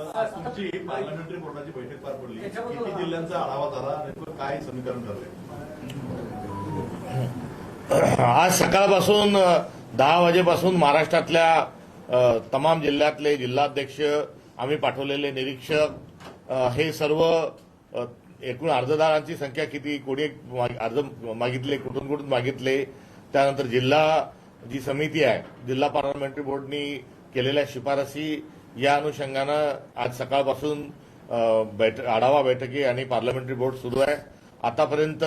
आज तुमची पार्लमेंटरी बोर्डाची बैठक पार पडली. किती जिल्ह्यांचा आढावा झाला नेमकं काय समीकरण आज सकाळपासून दहा वाजेपासून महाराष्ट्रातल्या तमाम जिल्ह्यातले जिल्हाध्यक्ष आम्ही पाठवलेले निरीक्षक हे सर्व एकूण अर्जदारांची संख्या किती कोणी माग- अर्ज मागितले कुठून कुठून मागितले त्यानंतर जिल्हा जी समिती आहे जिल्हा पार्लमेंटरी बोर्डनी केलेल्या शिफारसी या अनुषंगानं आज सकाळपासून बैठ बैठक आढावा बैठकी आणि पार्लमेंटरी बोर्ड सुरू आहे. आतापर्यंत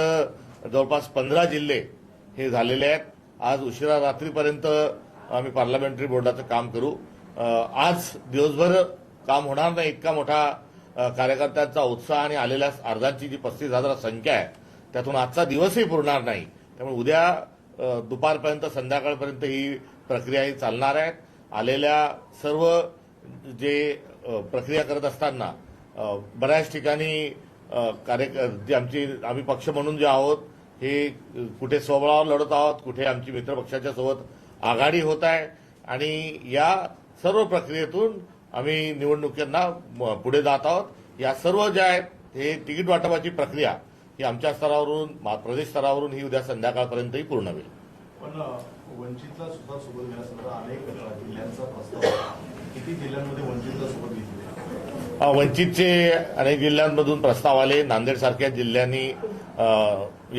जवळपास पंधरा जिल्हे हे झालेले आहेत. आज उशिरा रात्रीपर्यंत आम्ही पार्लमेंटरी बोर्डाचं काम करू. आज दिवसभर काम होणार नाही इतका मोठा कार्यकर्त्यांचा उत्साह आणि आलेल्या अर्जांची जी पस्तीस हजार संख्या आहे त्यातून आजचा दिवसही पुरणार नाही. त्यामुळे उद्या दुपारपर्यंत संध्याकाळपर्यंत ही प्रक्रिया ही चालणार आहे. आलेल्या सर्व जे प्रक्रिया करत असताना बऱ्याच ठिकाणी अ, कार्य जे आमची आम्ही पक्ष म्हणून जे आहोत हे कुठे स्वबळावर लढत आहोत कुठे आमची मित्रपक्षाच्या सोबत आघाडी होत आहे आणि या सर्व प्रक्रियेतून आम्ही निवडणुकींना पुढे जात आहोत. या सर्व ज्या आहेत हे तिकीट वाटपाची प्रक्रिया ही आमच्या स्तरावरून प्रदेश स्तरावरून ही उद्या संध्याकाळपर्यंतही पूर्ण होईल. वंचितला सुद्धा सोबत घेण्यासंदर्भात अनेक जिल्ह्यांचा प्रस्ताव किती जिल्ह्यांमध्ये वंचितला सोबत घेतली? वंचितचे अनेक जिल्ह्यांमधून प्रस्ताव आले. नांदेडसारख्या जिल्ह्यांनी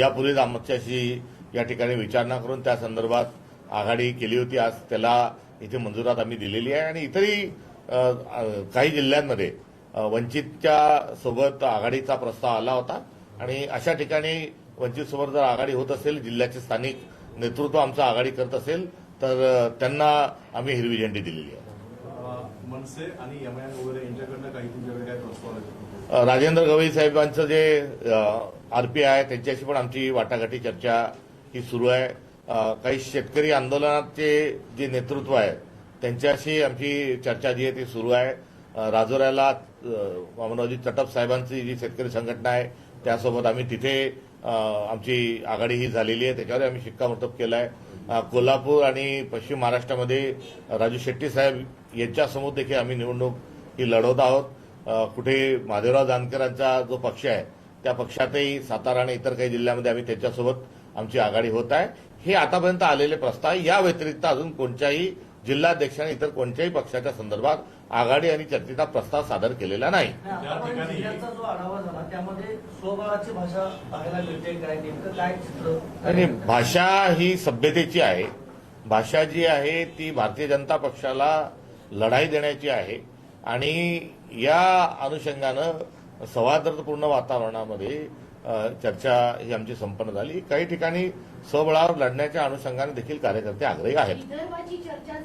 यापूर्वीच आमच्याशी या ठिकाणी विचारणा करून त्या संदर्भात आघाडी केली होती. आज त्याला इथे मंजुरात आम्ही दिलेली आहे. आणि इतरही काही जिल्ह्यांमध्ये वंचितच्या सोबत आघाडीचा प्रस्ताव आला होता. आणि अशा ठिकाणी वंचित सोबत जर आघाडी होत असेल जिल्ह्याचे स्थानिक नेतृत्व आमचं आघाडी करत असेल तर त्यांना आम्ही हिरवी झेंडी दिलेली आहे. मनसे आणि एमआयएम वगैरे यांच्याकडनं काही तुमच्याकडे काय प्रस्ताव आले अ, राजेंद्र गवई साहेबांचं जे आरपीआय आहे त्यांच्याशी पण आमची वाटाघाटी चर्चा ही सुरू आहे. काही शेतकरी आंदोलनाचे जे नेतृत्व आहे त्यांच्याशी आमची चर्चा जी आहे ती सुरू आहे. राजोऱ्याला वामनरावजी चटप साहेबांची जी शेतकरी संघटना आहे त्यासोबत आम्ही तिथे आमची आघाडी ही झालेली आहे त्याच्यावर आम्ही शिक्कामोर्तब केलं आहे कोल्हापूर आणि पश्चिम महाराष्ट्रामध्ये राजू शेट्टी साहेब यांच्यासमोर देखील आम्ही निवडणूक ही लढवत आहोत. कुठे महादेवराव जानकरांचा जो पक्ष आहे त्या पक्षातही सातारा आणि इतर काही जिल्ह्यामध्ये आम्ही त्याच्यासोबत आमची आघाडी होत आहे. हे आतापर्यंत आलेले प्रस्ताव या व्यतिरिक्त अजून कोणत्याही जिल्हाध्यक्ष आणि इतर कोणत्याही पक्षाच्या संदर्भात आघाडी आणि चर्चेचा प्रस्ताव सादर केलेला नाही. त्या आतापर्यंत ठिकाणी- जिल्ह्याचा जो आढावा झाला त्यामध्ये स्वबळाची भाषा पाहायला मिळते काय नेमकं? काय चित्र? आणि भाषा ही सभ्यतेची आहे. भाषा जी आहे ती भारतीय जनता पक्षाला लढाई देण्याची आहे. आणि या अनुषंगानं सौहार्दपूर्ण वातावरणामध्ये चर्चा ही आमची संपन्न झाली. काही ठिकाणी स्वबळावर लढण्याच्या अनुषंगाने देखील कार्यकर्ते आग्रही आहेत.